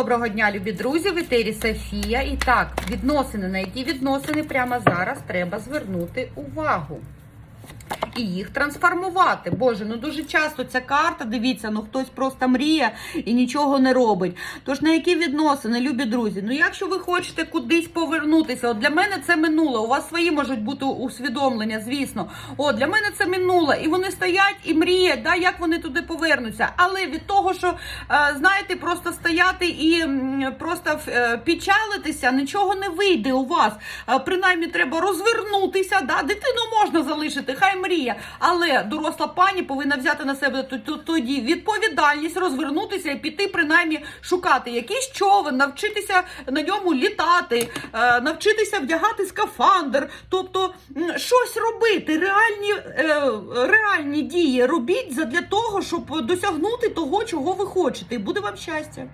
Доброго дня, любі друзі, в етері Софія. І так, відносини, на які відносини прямо зараз треба звернути увагу. І їх трансформувати. Боже, ну дуже часто ця карта, дивіться, ну хтось просто мріє і нічого не робить. Тож на які відносини, любі друзі? Ну, якщо ви хочете кудись повернутися, от для мене це минуле. У вас свої можуть бути усвідомлення, звісно. О, для мене це минуле. І вони стоять і мріють, да, як вони туди повернуться. Але від того, що е, знаєте, просто стояти і просто е, печалитися, нічого не вийде у вас. Е, Принаймні, треба розвернутися. Да? Дитину можна залишити, хай мріє. Але доросла пані повинна взяти на себе тоді відповідальність, розвернутися і піти, принаймні, шукати якийсь човен, навчитися на ньому літати, е, навчитися вдягати скафандр, тобто щось робити, реальні, е, реальні дії робіть задля того, щоб досягнути того, чого ви хочете. І буде вам щастя.